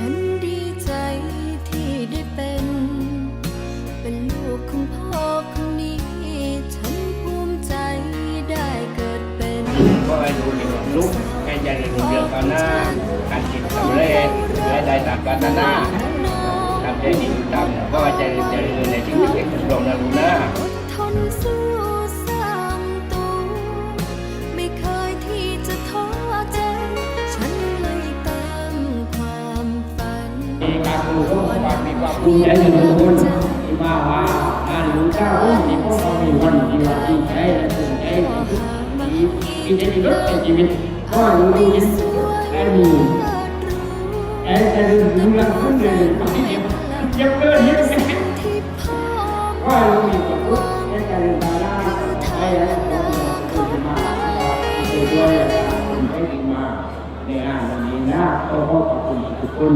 ฉันดีใจที่ได้เป็น เป็นลูกของพ่อคนนี้ ฉันภูมิใจได้เกิดเป็นก็ให้ดูเด็กลุกให้ใจเด็กเดียวกันนะการคิดสำเร็จและได้ตามกันนะนะทำใจดีทำก็ให้ใจใจในชีวิตเด็กลงนะลูกนะ มีการรู้ความมีความภูมิใจในตัวคนที่มาว่าอานรู้เจ้าที่พวกเรามีวันที่ว่าดีใจและภูมิใจในทุกที่ที่จะมีรถในชีวิตก็รู้ดีและมีแอนจะดูดูแลคนอื่นที่เจ็บเจ็บเกินเยอะแค่ที่พ่อก็รู้มีความรู้และจะดูแลได้และก็จะมาด้วยด้วยให้ดีมาในงานวันนี้นะขอขอบคุณทุกคน